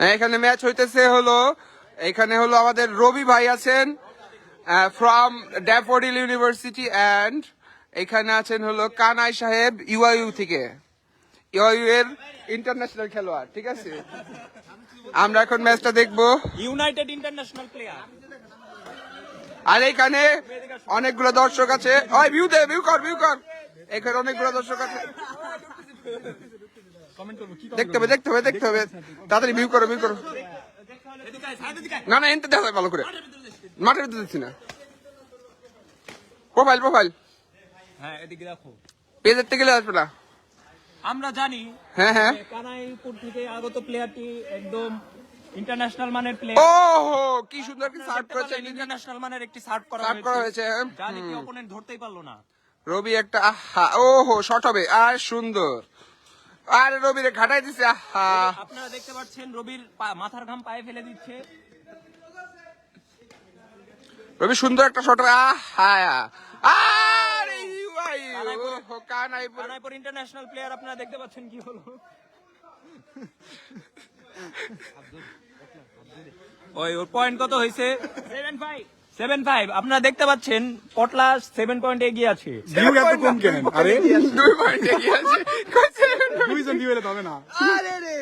এখানে ম্যাচ হইতেছে হলো এখানে হলো আমাদের রবি ভাই আছেন ফ্রম ড্যাফোডিল ইউনিভার্সিটি অ্যান্ড এখানে আছেন হলো কানাই সাহেব ইউআইউ থেকে। ইউআইউ এর ইন্টারন্যাশনাল খেলোয়াড় ঠিক আছে? আমরা এখন ম্যাচটা দেখব। ইউনাইটেড ইন্টারন্যাশনাল প্লেয়ার আর এখানে অনেকগুলো দর্শক আছে। ওই ভিউ দে ভিউ কর ভিউ কর। এখানে অনেকগুলো দর্শক আছে। দেখতে হবে দেখতে হবে দেখতে হবে। তাড়াতাড়ি ভিউ করো ভিউ করো। না না এনতে দেখা যায় ভালো করে। মাঠের ভিতরে দিচ্ছি না। প্রোফাইল প্রোফাইল হ্যাঁ এদিকে দেখো। গেলে আসবে না? আমরা জানি হ্যাঁ হ্যাঁ। কানাইপুর থেকে আগত প্লেয়ারটি একদম ইন্টারন্যাশনাল মানের ও প্লেয়ার হো কি সুন্দর কি সার্ভ করেছে। ইন্টারন্যাশনাল মানের একটি সার্ভ করা সার্ভ করা হয়েছে। জানি কি অপোনেন্ট ধরতেই পারল না। রবি একটা আহা ও হো শর্ট হবে। আর সুন্দর। আরে রবি রে ঘাটাই দিছে আপনারা দেখতে পাচ্ছেন রবির পা- মাথার ঘাম পায়ে ফেলে দিচ্ছে। রবি সুন্দর একটা শট আহা। আরে ইউআই ও কানাইপুর। কানাইপুর। ইন্টারন্যাশনাল প্লেয়ার আপনারা দেখতে পাচ্ছেন কি হলো? ওই ওর পয়েন্ট কত হয়েছে সেভেন ফাইভ সেভেন ফাইভ আপনারা দেখতে পাচ্ছেন পটলা সেভেন পয়েন্ট এগিয়ে আছে। ভিউ এত কম কেন আরে। দুই পয়েন্ট এগিয়ে আছে। দুইজন ভিউ এলে তবে না। আরে রে।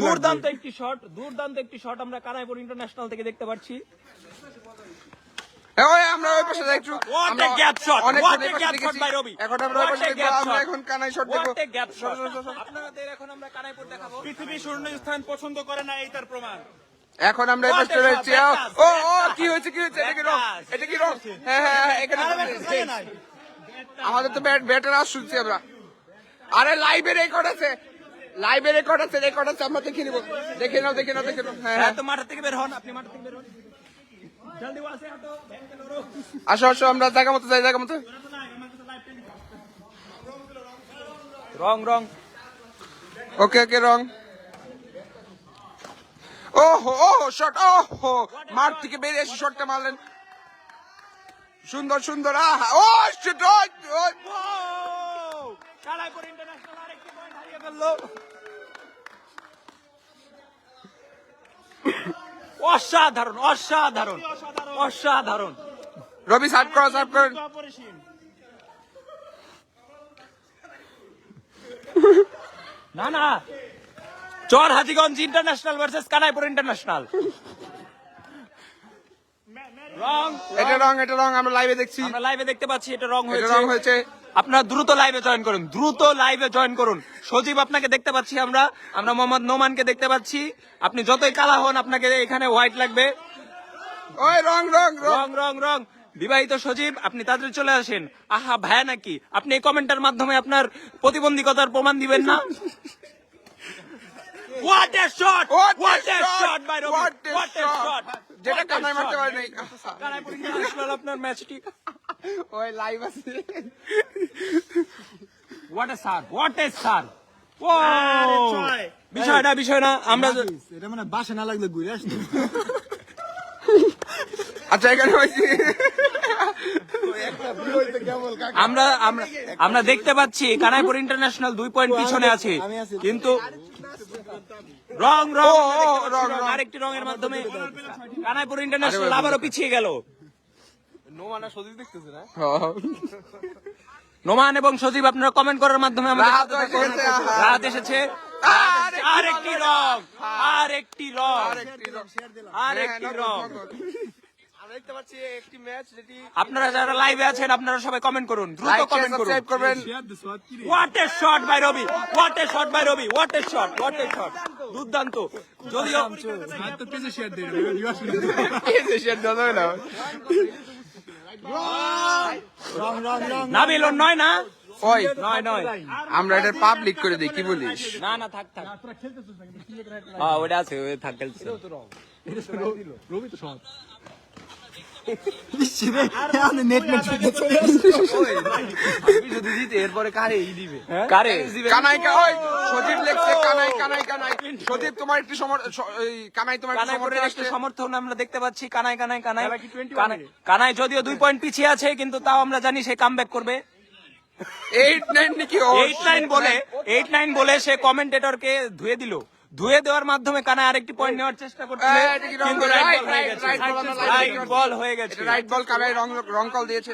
দুর্দান্ত- একটি শট দুর্দান্ত একটি শট আমরা কানাইপুর ইন্টারন্যাশনাল থেকে দেখতে পাচ্ছি। আমরা ওই পাশে একটু! এখন আমরা ওই পাশে আমরা এখন কানাই শট দেখব! আপনাদের এখন আমরা কানাইপুর দেখাবো। পৃথিবী শূন্যস্থান পছন্দ করে না এই তার প্রমাণ। এখন আমরা What a রয়েছি ও ও কি হয়েছে কি হয়েছে? এটা কি রং এটা কি রং। হ্যাঁ হ্যাঁ হ্যাঁ, এখানে আমাদের তো ব্যাট ব্যাটের আওয়াজ শুনছি আমরা। আরে লাইভে রেকর্ড আছে। লাইভে রেকর্ড আছে রেকর্ড আছে আমরা দেখে নিব। দেখে নাও দেখে নাও দেখে নাও। হ্যাঁ হ্যাঁ। হ্যাঁ তো মাঠ থেকে বের হন আপনি মাঠ থেকে বের হন। জলদি ওয়াসে হাঁটো আসো আসো আমরা জায়গা মতো যাই জায়গা মতো। রং রং। ওকে ওকে রং। ওহো ওহো শট ওহো। মাঠ থেকে বেরিয়ে এসে শটটা মারলেন। সুন্দর সুন্দর আহা ও শিট ও ও। ইন্টারন্যাশনাল আরেকটি পয়েন্ট হারিয়ে ফেলল অসাধারণ অসাধারণ অসাধারণ। রবি সার্ভ করো সার্ভ করেন না না। Char Hajiganj international versus Kanaipur international. Wrong এটা রং এটা রং আমরা লাইভে দেখছি। আমরা লাইভে দেখতে পাচ্ছি এটা রং হয়েছে। রং হয়েছে। আপনারা দ্রুত লাইভে জয়েন করুন দ্রুত লাইভে জয়েন করুন। সজীব আপনাকে দেখতে পাচ্ছি আমরা। আমরা মোহাম্মদ নোমানকে দেখতে পাচ্ছি। আপনি যতই কালা হন আপনাকে এখানে হোয়াইট লাগবে। ওই রং রং রং। রং রং রং। বিবাহিত সজীব আপনি তাদের চলে আসেন। আহা ভায়া নাকি? আপনি এই কমেন্টের মাধ্যমে আপনার প্রতিবন্ধীকতার প্রমাণ দিবেন না? What a shot! What a What a shot! shot by Robbie! What a What a shot! shot! যেটা What a কানাই মারতে shot! পারে নাই কানাইপুর ইন্টারন্যাশনাল আপনার ম্যাচটি ওই লাইভ আছে what A sir what a সার ও বিষয় না বিষয় না আমরা এটা মানে বাসে না লাগলে ঘুরে আসতো আচ্ছা এখানে হয়েছে আমরা আমরা আমরা দেখতে পাচ্ছি কানাইপুর ইন্টারন্যাশনাল দুই পয়েন্ট পিছনে আছে কিন্তু রং রং। আরেকটি রঙের মাধ্যমে কানাইপুর ইন্টারন্যাশনাল আবারও পিছিয়ে গেল। নোমান এবং সজীব আপনারা কমেন্ট করার মাধ্যমে থাকুন। এসেছে, আরেকটি রং আরেকটি রং আরেকটি রং। আপনারা যারা লাইভে আছেন আপনারা সবাই কমেন্ট করুন। দ্রুত কমেন্ট করুন। Subscribe what a shot by Rabi what a shot by Rabi what a shot what a shot দুর্দান্ত। যদিও নাবিল ওর নয় না? ওই নয় নয়। আমরা এটা পাবলিক করে দিই কি বলিস? না না থাক থাক। হ্যাঁ ওটা আছে থাক খেলতেছে রবি তো সব সমর্থন আসছে। সমর্থন আমরা দেখতে পাচ্ছি কানাই কানাই কানাই। খেলা কি 21 কানাই- কানাই যদিও দুই পয়েন্ট পিছিয়ে আছে কিন্তু তাও আমরা জানি সে কামব্যাক করবে। এইট নাইন নাকি? এইট নাইন বলে এইট নাইন বলে সে কমেন্টেটরকে ধুয়ে দিল। ধুয়ে দেওয়ার মাধ্যমে কানা আরেকটি পয়েন্ট নেওয়ার চেষ্টা করছে কিন্তু রাইট বল হয়ে গেছে। right ball, আমরা live রাইট বল হয়ে গেছে। Right ball Kanai wrong wrong call দিয়েছে।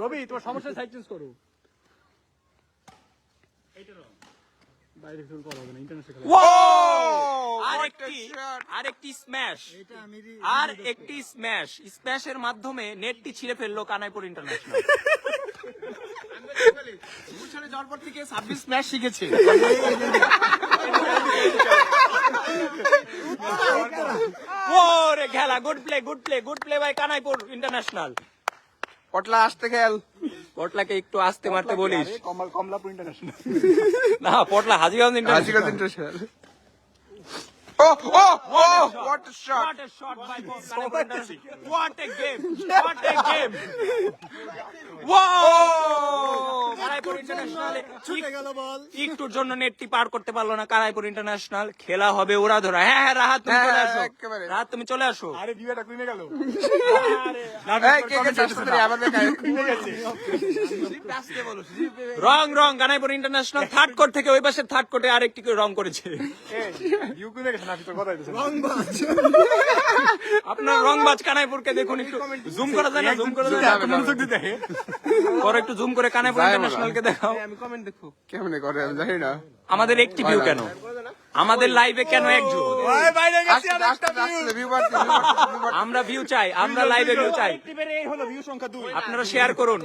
রবি তোমার সমস্যা সাইড চেঞ্জ করো। বাইরে শুরু করা হবে না ইন্টারন্যাশনাল আরেকটি আরেকটি স্ম্যাশ আর একটি স্ম্যাশ স্ম্যাশের মাধ্যমে নেটটি ছিঁড়ে ফেলল কানাইপুর ইন্টারন্যাশনাল যাওয়ার পর থেকে ছাব্বিশ ম্যাচ শিখেছে। ওরে খেলা good play good play good play by Kanaipur international Potla আসতে খেল। পটলাকে একটু আস্তে মারতে বলিস। কমল কমলাপুর ইন্টারন্যাশনাল না পটলা হাজিগঞ্জ হাজিগঞ্জ ইন্টারন্যাশনাল ইন্টারন্যাশনাল ও ও ও what shot What a shot by What a game. What a game. Wow! International ছুটে গেল বল। একটুর জন্য নেটটি পার করতে পারল না কানাইপুর ইন্টারন্যাশনাল খেলা হবে ওরা ধরা। হ্যাঁ হ্যাঁ রাহাত তুমি চলে হ্যাঁ, আসো। রাহাত তুমি চলে আসো। আরে ভিউটা কমে গেল। এই কে কে চাচ্ছে আবার বেকার wrong wrong Kanaipur international third court থেকে ওই পাশে থার্ড কোর্টে আরেকটি করে রং করেছে। আপনার রংবাজ কানাইপুরকে দেখুন একটু জুম করা যায় না? জুম করা যায় না? পরে একটু জুম করে কানাইপুর যায় বলা। ইন্টারন্যাশনালকে দেখাও কেমনে করে আমি জানি না। আমাদের একটি ভিউ কেন? আমাদের লাইভে কেন একজন। আমরা ভিউ চাই আমরা লাইভে ভিউ চাই। ভিউ সংখ্যা আপনারা শেয়ার করুন।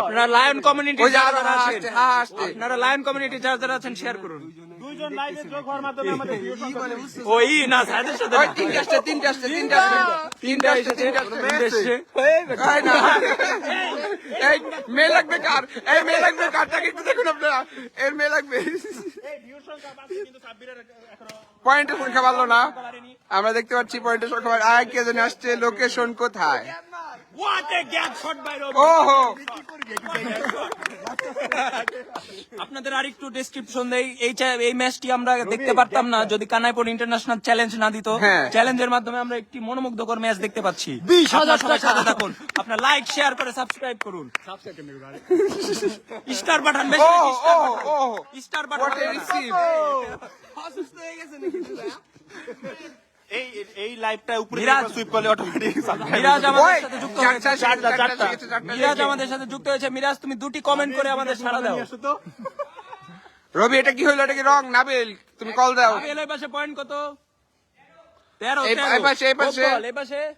আপনারা লায়ন কমিউনিটি যারা আরও যারা হা আছেন আসছে হা আসছে আপনারা লায়ন কমিউনিটি যারা যারা আছেন শেয়ার করুন। দুইজন লাইভে যোগ হওয়ার মাধ্যমে আমাদের। ওই না সাথে ওই না। তিনটে আসছে তিনটে আসছে। তিনটে আসছে তিনটে আসছে তিনটে আসছে এই না? এই মেয়ে লাগবে কার? এই মেয়ে লাগবে কারটাকে একটু দেখুন আপনারা। এর মেয়ে লাগবে। পয়েন্টের সংখ্যা বাড়লো না। আমরা দেখতে পাচ্ছি পয়েন্টের সংখ্যা আর কে জানি আসছে? লোকেশন কোথায়? What a gap shot by Robi. ওহো আপনাদের আরেকটু ডেসক্রিপশন দেই। এই এই ম্যাচটি আমরা দেখতে পারতাম না। যদি কানাইপুর ইন্টারন্যাশনাল চ্যালেঞ্জ না দিত। চ্যালেঞ্জের মাধ্যমে আমরা একটি মনোমুগ্ধকর ম্যাচ দেখতে পাচ্ছি। বিশ হাজার আপনারা সাথে থাকুন। আপনার লাইক শেয়ার করে সাবস্ক্রাইব করুন। স্টার পাঠান ও পাঠান। স্টার পাঠান এই লাইভটা উপরে মিরাজ। সুইপ করলে অটোমেটিক মিরাজ আমাদের সাথে যুক্ত হয়েছে। মিরাজ আমাদের সাথে যুক্ত হয়েছে। মিরাজ তুমি দুটি কমেন্ট করে আমাদের সাড়া দাও। রবি এটা কি হলো এটা কি রং? নাবিল তুমি কল দাও। আবিল এই পাশে পয়েন্ট কত? তেরো এই- পাশে, এই পাশে। এই পাশে।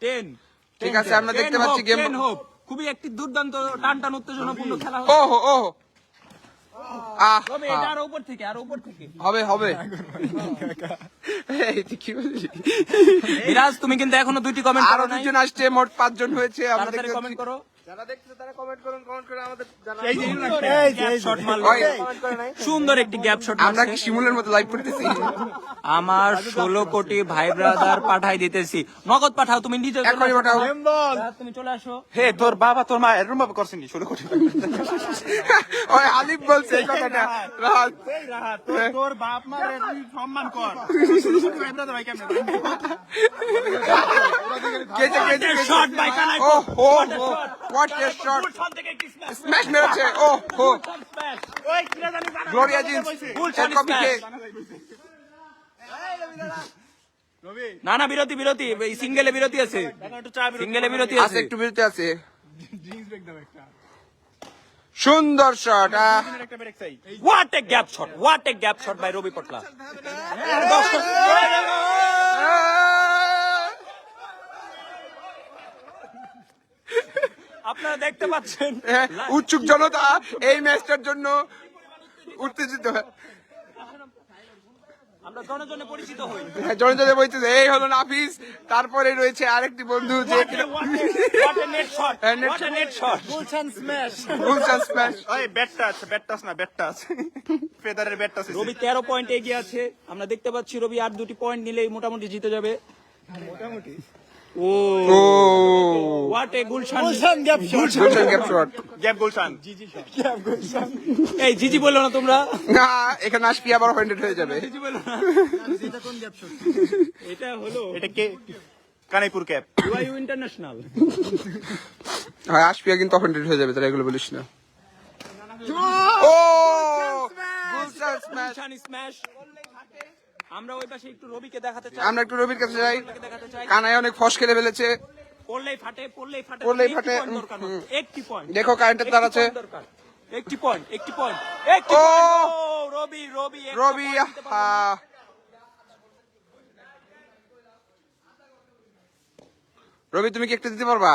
টেন ঠিক আছে, আমরা দেখতে পাচ্ছি game- খুবই একটি দুর্দান্ত টান টান উত্তেজনাপূর্ণ খেলা হচ্ছে। ওহো ওহো। তবে এটা আরও উপর থেকে আরও উপর থেকে। হবে হবে। এই কি বললি? তুমি কিন্তু এখনও দুইটি কমেন্ট আরও আসছে মোট পাঁচজন হয়েছে তাড়াতাড়ি কমেন্ট করো। সুন্দর একটি গ্যাপ শট আমরা কি শিমুলের মতো লাইভ করতেছি? আমার ষোলো কোটি ভাই ব্রাদার পাঠাই দিতেছি। নগদ পাঠাও তুমি নিজে এখনই পাঠাও। তুমি চলে আসো। হে তোর বাবা তোর মা এরকম ভাবে করছেন ষোলো কোটি ওই আলিফ বলছে এই কথাটা। রাহাত। তোর তোর বাপ মা সম্মান কর। ভাই কেমনে? কেজে কেজে শট বাই ও কানাইপুর হো হোয়াট এ শট স্ম্যাশ মেরেছে। ও হো গ্লোরিয়া জিন্স গুলশান কপি কে না না বিরতি বিরতি। সিঙ্গেলে বিরতি আছে। সিঙ্গেলে বিরতি আছে। একটু বিরতি আছে। সুন্দর shot what a gap shot what a gap shot by Rabi Potla. আপনারা দেখতে পাচ্ছেন। উৎসুক জনতা এই ম্যাচটার জন্য উত্তেজিত আমরা পরিচিত হই। বলছে এই হলো নাফিস। তারপরে রয়েছে আরেকটি বন্ধু যে নেট শট হ্যাঁ, net what a net shot Gulshan smash Gulshan smash ওই ব্যাটটা আছে ব্যাটটা না ব্যাটটা আছে। ফেদারের ব্যাটটা আছে। রবি তেরো পয়েন্ট এগিয়ে আছে। আমরা দেখতে পাচ্ছি রবি আর দুটি পয়েন্ট নিলেই মোটামুটি জিতে যাবে। ও ও। What a Gulshan Gulshan gap shot Gulshan gap shot gap Gulshan এই জিজি বলল না তোমরা। না এখানে আসবি আবার হান্ড্রেড হয়ে যাবে। জিজি বলল না। এটা কোন গ্যাপ শট এটা হলো এটা কে? কানাইপুর ক্যাপ ইন্টারন্যাশনাল হয় আসবি কিন্তু হান্ড্রেড হয়ে যাবে তারা এগুলো বলিস না। ও! স্ম্যাশ গুলশান স্ম্যাশ আমরা ওই পাশে একটু রবিকে দেখাতে চাই। আমরা একটু রবির কাছে যাই। কানাই অনেক ফস খেলে ফেলেছে। পড়লেই ফাটে পড়লেই ফাটে পড়লেই ফাটে, একটি পয়েন্ট দেখো কারেন্টের তার আছে। একটি পয়েন্ট একটি পয়েন্ট একটি পয়েন্ট রবি রবি রবি। রবি তুমি কি একটা দিতে পারবা?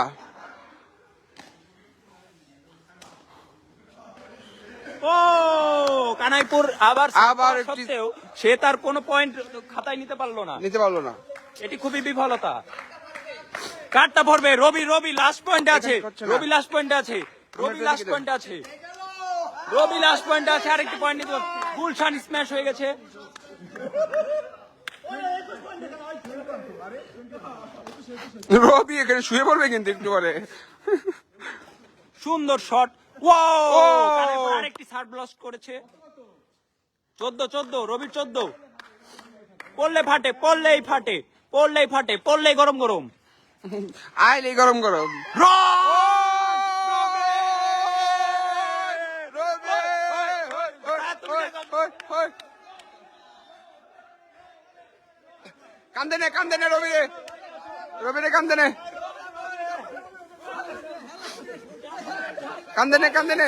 ও কানাইপুর আবার আবার সত্ত্বেও সে তার কোনো পয়েন্ট খাতায় নিতে পারল না। নিতে পারল না। এটি খুবই বিফলতা। কার্ডটা পড়বে রবি রবি লাস্ট পয়েন্টে আছে। রবি লাস্ট পয়েন্টে আছে। রবি লাস্ট পয়েন্টে আছে। রবি লাস্ট পয়েন্টে আছে আরেকটি পয়েন্ট নিতে। গুলশান স্ম্যাশ হয়ে গেছে। রবি এখানে শুয়ে পড়বে কিন্তু একটু পরে। সুন্দর শট ওয়াও ও! কানাইপুর আরেকটি সার্ভ লস্ট করেছে। চোদ্দ চোদ্দ রবির চোদ্দ। পড়লে ফাটে পড়লেই ফাটে পড়লেই ফাটে পড়লেই গরম গরম। আইলে গরম গরম। কান্দে নে কান্দে নে রবি রে রবি রে কান্দে নে। কান্দে নে কান্দে নে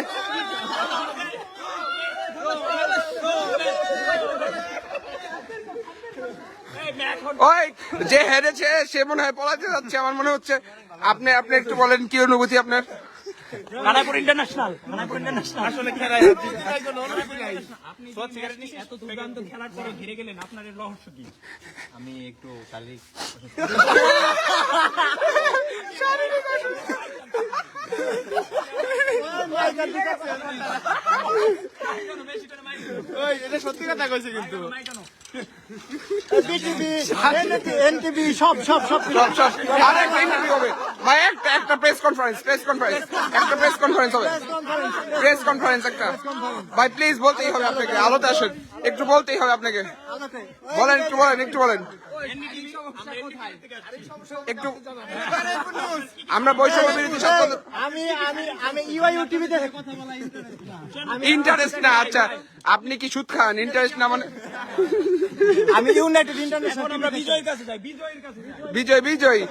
ওই যে হেরেছে সে মনে হয় পলাতে যাচ্ছে। আমার মনে হচ্ছে আপনি আপনি একটু বলেন কি অনুভূতি আপনার? International international. আসলে এত দুর্দান্ত খেলার পরে ঘিরে গেলেন? আপনার রহস্য কি? আমি একটু শারীরিক ওই এটা সত্যি কথা কইছে কিন্তু। এনটিভি সব সব ভাই একটা একটা প্রেস কনফারেন্স প্রেস কনফারেন্স একটা প্রেস কনফারেন্স হবে। প্রেস কনফারেন্স একটা। ভাই প্লিজ বলতেই হবে আপনাকে আলোতে আসেন। একটু বলতেই হবে আপনাকে। বলেন একটু বলেন একটু বলেন। একটু আমরা বৈষম্য বিরোধী আমি আমি আমি ইউআইউ টিভিতে ইন্টারেস্ট না আচ্ছা আপনি কি সুদ খান? ইন্টারেস্ট না মানে আমি ইউনাইটেড ইন্টারন্যাশনাল আমরা বিজয়ের কাছে যাই বিজয়ের কাছে বিজয় বিজয়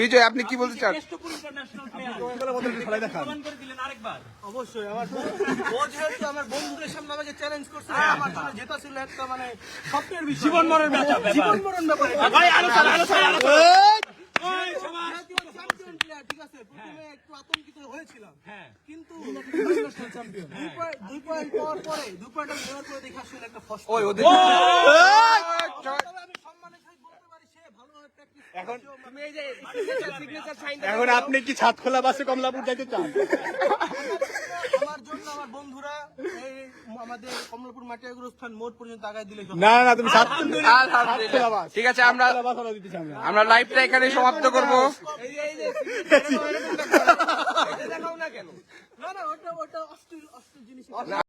বিজয় আপনি কি বলতে চান? অবশ্যই আমার আমার বন্ধুদের সামনে আমাকে চ্যালেঞ্জ করছে আমার জন্য জেতা ছিল একটা মানে জীবন মরণ জীবন মরণ ব্যাপারে। ভাই আলোচনা আলোচনা আলোচনা ওই সমাজ। চ্যাম্পিয়ন প্লেয়ার ঠিক আছে? প্রথমে একটু আতঙ্কিত হয়েছিলাম। কিন্তু দুই পয়েন্ট পাওয়ার পরে দুই পয়েন্ট নেওয়ার পরে দেখে আসলে একটা ফস ওই ওদের আমি সম্মানের সহিত বলতে পারি সে ভালোভাবে প্র্যাকটিস এখন তুমি এই যে সিগনেচার সাইন এখন আপনি কি ছাদ খোলা বাসে কমলাপুর যাইতে চান আমার জন্য আমার বন্ধুরা এই আমাদের কমলাপুর মাটিয়াগুরস্থান মোড় পর্যন্ত আগায় দিলে না না তুমি আলহামদুলিল্লাহ ঠিক আছে আমরা আমরা লাইভটা এখানে সমাপ্ত করব না কেন না না ওটা ওটা অস্থির অস্থির জিনিস